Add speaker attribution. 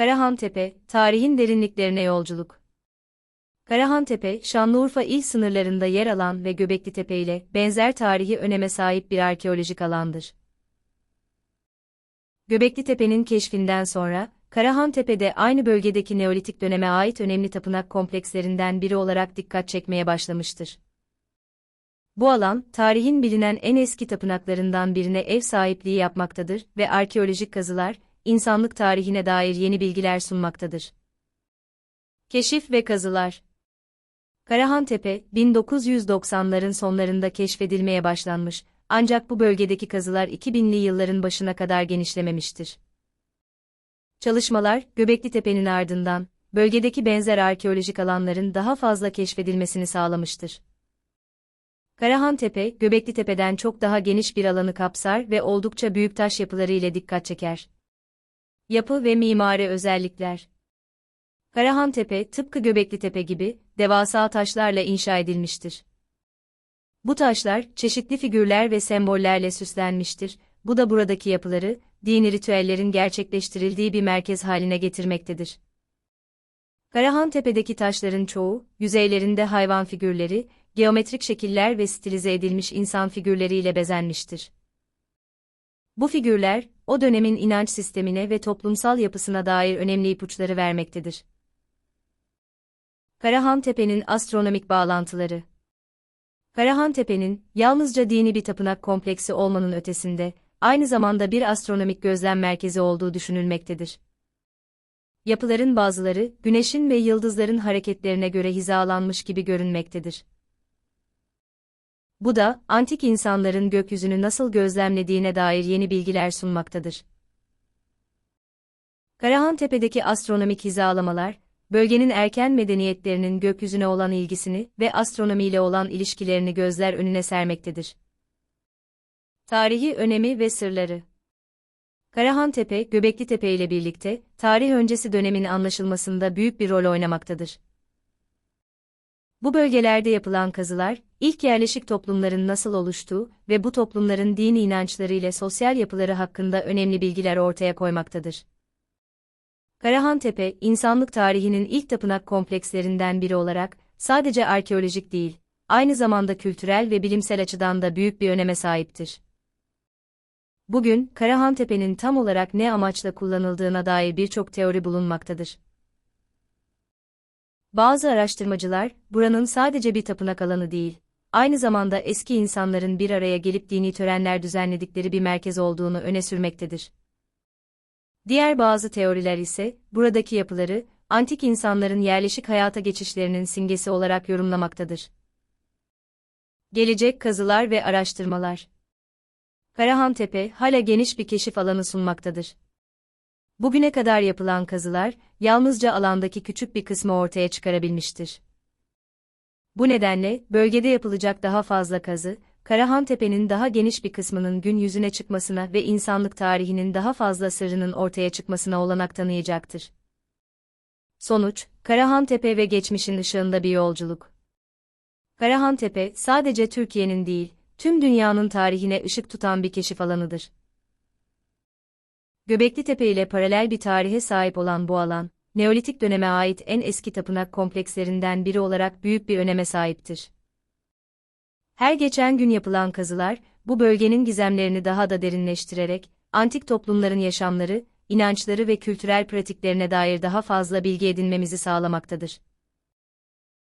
Speaker 1: Karahantepe, tarihin derinliklerine yolculuk. Karahantepe, Şanlıurfa il sınırlarında yer alan ve Göbekli Tepe ile benzer tarihi öneme sahip bir arkeolojik alandır. Göbekli Tepe'nin keşfinden sonra, Karahantepe'de aynı bölgedeki Neolitik döneme ait önemli tapınak komplekslerinden biri olarak dikkat çekmeye başlamıştır. Bu alan, tarihin bilinen en eski tapınaklarından birine ev sahipliği yapmaktadır ve arkeolojik kazılar, insanlık tarihine dair yeni bilgiler sunmaktadır. Keşif ve kazılar Karahantepe, 1990'ların sonlarında keşfedilmeye başlanmış, ancak bu bölgedeki kazılar 2000'li yılların başına kadar genişlememiştir. Çalışmalar, Göbekli Tepe'nin ardından, bölgedeki benzer arkeolojik alanların daha fazla keşfedilmesini sağlamıştır. Karahantepe, Göbekli Tepe'den çok daha geniş bir alanı kapsar ve oldukça büyük taş yapıları ile dikkat çeker. Yapı ve mimari özellikler Karahantepe, tıpkı Göbekli Tepe gibi, devasa taşlarla inşa edilmiştir. Bu taşlar, çeşitli figürler ve sembollerle süslenmiştir, bu da buradaki yapıları, dini ritüellerin gerçekleştirildiği bir merkez haline getirmektedir. Karahantepe'deki taşların çoğu, yüzeylerinde hayvan figürleri, geometrik şekiller ve stilize edilmiş insan figürleriyle bezenmiştir. Bu figürler, o dönemin inanç sistemine ve toplumsal yapısına dair önemli ipuçları vermektedir. Karahantepe'nin astronomik bağlantıları Karahantepe'nin, yalnızca dini bir tapınak kompleksi olmanın ötesinde, aynı zamanda bir astronomik gözlem merkezi olduğu düşünülmektedir. Yapıların bazıları, güneşin ve yıldızların hareketlerine göre hizalanmış gibi görünmektedir. Bu da, antik insanların gökyüzünü nasıl gözlemlediğine dair yeni bilgiler sunmaktadır. Karahantepe'deki astronomik hizalamalar, bölgenin erken medeniyetlerinin gökyüzüne olan ilgisini ve astronomiyle olan ilişkilerini gözler önüne sermektedir. Tarihi önemi ve sırları Karahantepe, Göbekli Tepe ile birlikte, tarih öncesi dönemin anlaşılmasında büyük bir rol oynamaktadır. Bu bölgelerde yapılan kazılar, ilk yerleşik toplumların nasıl oluştuğu ve bu toplumların dini inançları ile sosyal yapıları hakkında önemli bilgiler ortaya koymaktadır. Karahantepe, insanlık tarihinin ilk tapınak komplekslerinden biri olarak, sadece arkeolojik değil, aynı zamanda kültürel ve bilimsel açıdan da büyük bir öneme sahiptir. Bugün, Karahantepe'nin tam olarak ne amaçla kullanıldığına dair birçok teori bulunmaktadır. Bazı araştırmacılar, buranın sadece bir tapınak alanı değil, aynı zamanda eski insanların bir araya gelip dini törenler düzenledikleri bir merkez olduğunu öne sürmektedir. Diğer bazı teoriler ise, buradaki yapıları, antik insanların yerleşik hayata geçişlerinin simgesi olarak yorumlamaktadır. Gelecek kazılar ve araştırmalar Karahantepe, hala geniş bir keşif alanı sunmaktadır. Bugüne kadar yapılan kazılar, yalnızca alandaki küçük bir kısmı ortaya çıkarabilmiştir. Bu nedenle, bölgede yapılacak daha fazla kazı, Karahantepe'nin daha geniş bir kısmının gün yüzüne çıkmasına ve insanlık tarihinin daha fazla sırrının ortaya çıkmasına olanak tanıyacaktır. Sonuç, Karahantepe ve geçmişin ışığında bir yolculuk. Karahantepe, sadece Türkiye'nin değil, tüm dünyanın tarihine ışık tutan bir keşif alanıdır. Göbekli Tepe ile paralel bir tarihe sahip olan bu alan, Neolitik döneme ait en eski tapınak komplekslerinden biri olarak büyük bir öneme sahiptir. Her geçen gün yapılan kazılar, bu bölgenin gizemlerini daha da derinleştirerek, antik toplumların yaşamları, inançları ve kültürel pratiklerine dair daha fazla bilgi edinmemizi sağlamaktadır.